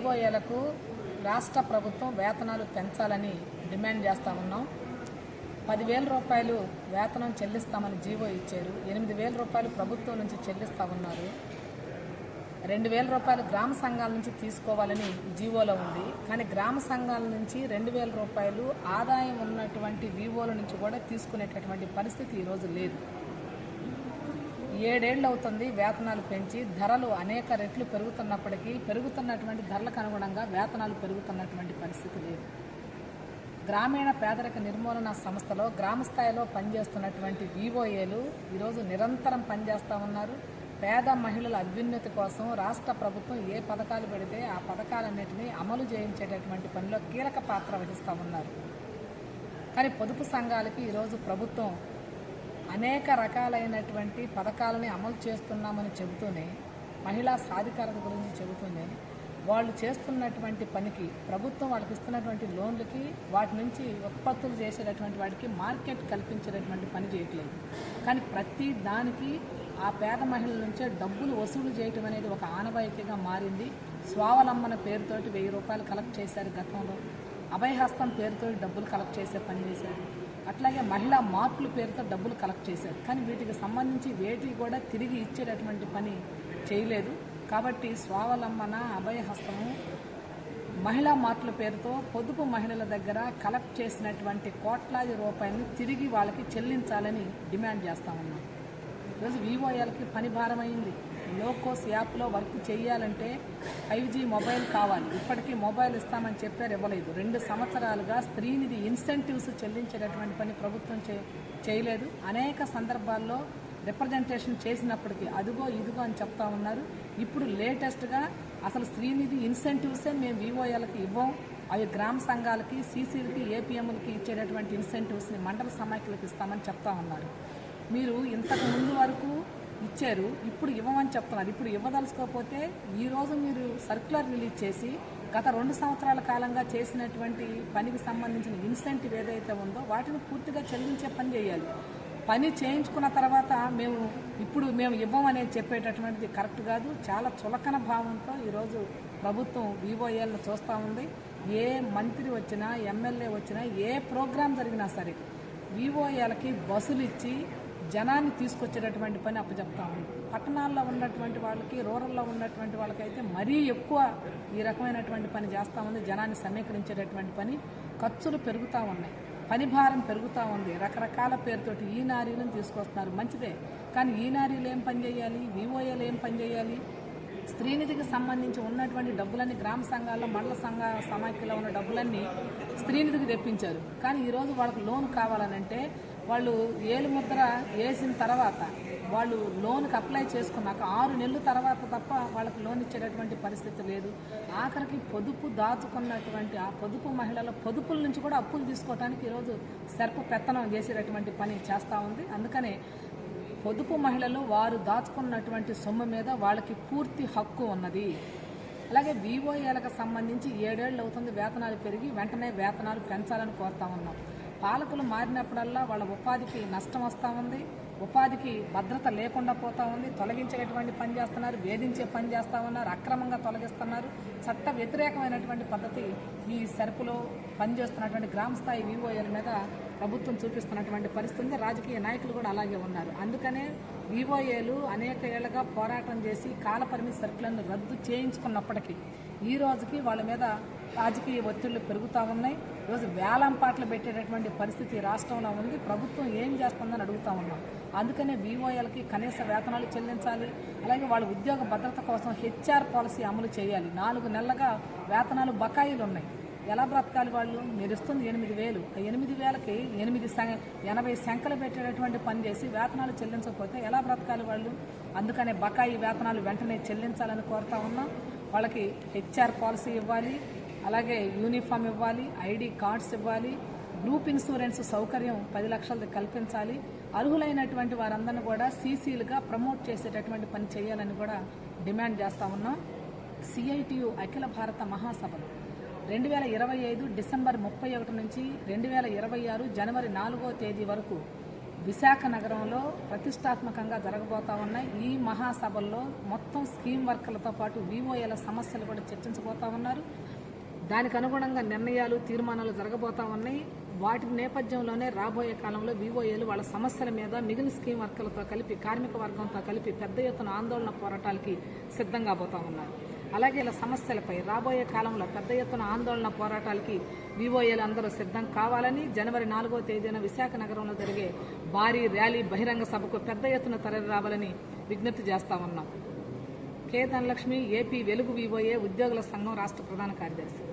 వివోఏలకు రాష్ట్ర ప్రభుత్వం వేతనాలు పెంచాలని డిమాండ్ చేస్తా ఉన్నాం. పదివేల రూపాయలు వేతనం చెల్లిస్తామని జీవో ఇచ్చారు. ఎనిమిది వేల రూపాయలు ప్రభుత్వం నుంచి చెల్లిస్తా ఉన్నారు. రెండు వేల రూపాయలు గ్రామ సంఘాల నుంచి తీసుకోవాలని జీవోలో ఉంది. కానీ గ్రామ సంఘాల నుంచి రెండు వేల రూపాయలు ఆదాయం ఉన్నటువంటి వివోల నుంచి కూడా తీసుకునేటటువంటి పరిస్థితి ఈరోజు లేదు. ఏడేళ్ళు అవుతుంది వేతనాలు పెంచి ధరలు అనేక రెట్లు పెరుగుతున్నప్పటికీ పెరుగుతున్నటువంటి ధరలకు అనుగుణంగా వేతనాలు పెరుగుతున్నటువంటి పరిస్థితి లేదు. గ్రామీణ పేదరిక నిర్మూలన సంస్థలో గ్రామ స్థాయిలో పనిచేస్తున్నటువంటి వివోఏలు ఈరోజు నిరంతరం పనిచేస్తూ ఉన్నారు. పేద మహిళల అభ్యున్నతి కోసం రాష్ట్ర ప్రభుత్వం ఏ పథకాలు పెడితే ఆ పథకాలన్నింటినీ అమలు చేయించేటటువంటి పనిలో కీలక పాత్ర వహిస్తూ ఉన్నారు. కానీ పొదుపు సంఘాలకి ఈరోజు ప్రభుత్వం అనేక రకాలైనటువంటి పథకాలని అమలు చేస్తున్నామని చెబుతూనే మహిళా సాధికారత గురించి చెబుతూనే వాళ్ళు చేస్తున్నటువంటి పనికి ప్రభుత్వం వాళ్ళకి ఇస్తున్నటువంటి లోన్లకి వాటి నుంచి ఉత్పత్తులు చేసేటటువంటి వాటికి మార్కెట్ కల్పించేటటువంటి పని చేయట్లేదు. కానీ ప్రతి దానికి ఆ పేద మహిళల నుంచే డబ్బులు వసూలు చేయటం అనేది ఒక ఆనవాయితీగా మారింది. స్వావలంబన పేరుతోటి వెయ్యి రూపాయలు కలెక్ట్ చేశారు గతంలో. అభయహస్తం పేరుతో డబ్బులు కలెక్ట్ చేసే పని చేశారు. అట్లాగే మహిళా మార్కుల పేరుతో డబ్బులు కలెక్ట్ చేశారు. కానీ వీటికి సంబంధించి వేటికి కూడా తిరిగి ఇచ్చేటటువంటి పని చేయలేదు. కాబట్టి స్వావలంబన అభయహస్తము మహిళా మార్కుల పేరుతో పొదుపు మహిళల దగ్గర కలెక్ట్ చేసినటువంటి కోట్లాది రూపాయలని తిరిగి వాళ్ళకి చెల్లించాలని డిమాండ్ చేస్తా ఉన్నాం. ఈరోజు వివోఎల్కి పని భారమైంది. లోకోస్ యాప్లో వర్క్ చేయాలంటే ఫైవ్ జీ మొబైల్ కావాలి. ఇప్పటికీ మొబైల్ ఇస్తామని చెప్పారు ఇవ్వలేదు. రెండు సంవత్సరాలుగా స్త్రీనిధి ఇన్సెంటివ్స్ చెల్లించేటటువంటి పని ప్రభుత్వం చే చేయలేదు. అనేక సందర్భాల్లో రిప్రజెంటేషన్ చేసినప్పటికీ అదిగో ఇదిగో అని చెప్తా ఉన్నారు. ఇప్పుడు లేటెస్ట్గా అసలు స్త్రీనిధి ఇన్సెంటివ్సే మేము వివోఎల్కి ఇవ్వం అవి గ్రామ సంఘాలకి సీసీలకి ఏపీఎంలకి ఇచ్చేటటువంటి ఇన్సెంటివ్స్ని మండల సమాఖ్యలకు ఇస్తామని చెప్తా ఉన్నారు. మీరు ఇంతకు ముందు వరకు ఇచ్చారు ఇప్పుడు ఇవ్వమని చెప్తున్నారు. ఇప్పుడు ఇవ్వదలుచుకోకపోతే ఈరోజు మీరు సర్క్యులర్ రిలీజ్ చేసి గత రెండు సంవత్సరాల కాలంగా చేసినటువంటి పనికి సంబంధించిన ఇన్సెంటివ్ ఏదైతే ఉందో వాటిని పూర్తిగా చెల్లించే పని చేయాలి. పని చేయించుకున్న తర్వాత మేము ఇప్పుడు మేము ఇవ్వమనేది చెప్పేటటువంటిది కరెక్ట్ కాదు. చాలా చులకన భావంతో ఈరోజు ప్రభుత్వం వివోఏలను చూస్తూ ఉంది. ఏ మంత్రి వచ్చినా ఎమ్మెల్యే వచ్చినా ఏ ప్రోగ్రాం జరిగినా సరే వివోఏలకి బస్సులు ఇచ్చి జనాన్ని తీసుకొచ్చేటటువంటి పని అప్పచెప్తా ఉంది. పట్టణాల్లో ఉన్నటువంటి వాళ్ళకి రూరల్లో ఉన్నటువంటి వాళ్ళకైతే మరీ ఎక్కువ ఈ రకమైనటువంటి పని చేస్తూ ఉంది. జనాన్ని సమీకరించేటటువంటి పని ఖర్చులు పెరుగుతూ ఉన్నాయి. పని భారం పెరుగుతూ ఉంది. రకరకాల పేరుతోటి ఈ నారీలను తీసుకొస్తున్నారు. మంచిదే. కానీ ఈ నారీలు ఏం పని చేయాలి? వివోఏలు ఏం పని చేయాలి? స్త్రీనిధికి సంబంధించి ఉన్నటువంటి డబ్బులన్నీ గ్రామ సంఘాల్లో మండల సంఘ సమాఖ్యలో ఉన్న డబ్బులన్నీ స్త్రీనిధికి తెప్పించారు. కానీ ఈరోజు వాళ్ళకి లోన్ కావాలనంటే వాళ్ళు ఏలు ముద్ర వేసిన తర్వాత వాళ్ళు లోన్కి అప్లై చేసుకున్నాక ఆరు నెలల తర్వాత తప్ప వాళ్ళకి లోన్ ఇచ్చేటటువంటి పరిస్థితి లేదు. ఆఖరికి పొదుపు దాచుకున్నటువంటి ఆ పొదుపు మహిళల పొదుపుల నుంచి కూడా అప్పులు తీసుకోవడానికి ఈరోజు సర్ప పెత్తనం చేసేటటువంటి పని చేస్తూ ఉంది. అందుకనే పొదుపు మహిళలు వారు దాచుకున్నటువంటి సొమ్ము మీద వాళ్ళకి పూర్తి హక్కు ఉన్నది. అలాగే వివోఏలకు సంబంధించి ఏడేళ్ళు అవుతుంది వేతనాలు పెరిగి వెంటనే వేతనాలు పెంచాలని కోరుతా ఉన్నాం. పాలకులు మారినప్పుడల్లా వాళ్ళ ఉపాధికి నష్టం వస్తూ ఉంది ఉపాధికి భద్రత లేకుండా పోతా ఉంది తొలగించేటటువంటి పని చేస్తున్నారు వేధించే పని చేస్తూ ఉన్నారు అక్రమంగా తొలగిస్తున్నారు. చట్ట వ్యతిరేకమైనటువంటి పద్ధతి ఈ సరుకులు పనిచేస్తున్నటువంటి గ్రామ స్థాయి వివోఏల మీద ప్రభుత్వం చూపిస్తున్నటువంటి పరిస్థితి. రాజకీయ నాయకులు కూడా అలాగే ఉన్నారు. అందుకనే వివోఏలు అనేక ఏళ్ళుగా పోరాటం చేసి కాలపరిమితి సరుకులను రద్దు చేయించుకున్నప్పటికీ ఈ రోజుకి వాళ్ళ మీద రాజకీయ ఒత్తిళ్ళు పెరుగుతూ ఉన్నాయి. ఈరోజు వేలం పాటలు పెట్టేటటువంటి పరిస్థితి రాష్ట్రంలో ఉంది. ప్రభుత్వం ఏం చేస్తుందని అడుగుతా ఉన్నాం. అందుకనే వివోఎల్కి కనీస వేతనాలు చెల్లించాలి. అలాగే వాళ్ళ ఉద్యోగ భద్రత కోసం హెచ్ఆర్ పాలసీ అమలు చేయాలి. నాలుగు నెలలుగా వేతనాలు బకాయిలు ఉన్నాయి. ఎలా బ్రతకాలి వాళ్ళు? మీరు ఇస్తుంది ఎనిమిది వేలు. ఆ ఎనిమిది వేలకి ఎనిమిది సం- ఎనభై శంఖలు పెట్టేటటువంటి పని చేసి వేతనాలు చెల్లించకపోతే ఎలా బ్రతకాలి వాళ్ళు? అందుకనే బకాయి వేతనాలు వెంటనే చెల్లించాలని కోరుతా ఉన్నాం. వాళ్ళకి హెచ్ఆర్ పాలసీ ఇవ్వాలి. అలాగే యూనిఫామ్ ఇవ్వాలి ఐడి కార్డ్స్ ఇవ్వాలి గ్రూప్ ఇన్సూరెన్స్ సౌకర్యం పది లక్షలది కల్పించాలి. అర్హులైనటువంటి వారందరిని కూడా సీసీలుగా ప్రమోట్ చేసేటటువంటి పని చేయాలని కూడా డిమాండ్ చేస్తా ఉన్నాం. సిఐటియు అఖిల భారత మహాసభలు రెండు వేల ఇరవై ఐదు డిసెంబర్ ముప్పై ఒకటి నుంచి రెండు వేల ఇరవై ఆరు జనవరి నాలుగో తేదీ వరకు విశాఖ నగరంలో ప్రతిష్టాత్మకంగా జరగబోతా ఉన్నాయి. ఈ మహాసభల్లో మొత్తం స్కీమ్ వర్కర్లతో పాటు వివోఏల సమస్యలు కూడా చర్చించబోతా ఉన్నారు. దానికి అనుగుణంగా నిర్ణయాలు తీర్మానాలు జరగబోతా ఉన్నాయి. వాటి నేపథ్యంలోనే రాబోయే కాలంలో వివోఏలు వాళ్ళ సమస్యల మీద మిగిలిన స్కీమ్ వర్కర్లతో కలిపి కార్మిక వర్గంతో కలిపి పెద్ద ఎత్తున ఆందోళన పోరాటాలకి సిద్ధంగా పోతా ఉన్నారు. అలాగే ఇలా సమస్యలపై రాబోయే కాలంలో పెద్ద ఎత్తున ఆందోళన పోరాటాలకి వివోఏలు అందరూ సిద్ధం కావాలని జనవరి నాలుగో తేదీన విశాఖ నగరంలో జరిగే భారీ ర్యాలీ బహిరంగ సభకు పెద్ద ఎత్తున తరలి రావాలని విజ్ఞప్తి చేస్తా ఉన్నాం. K Dhanalakshmi AP Velugu VOA ఉద్యోగుల సంఘం రాష్ట్ర ప్రధాన కార్యదర్శి.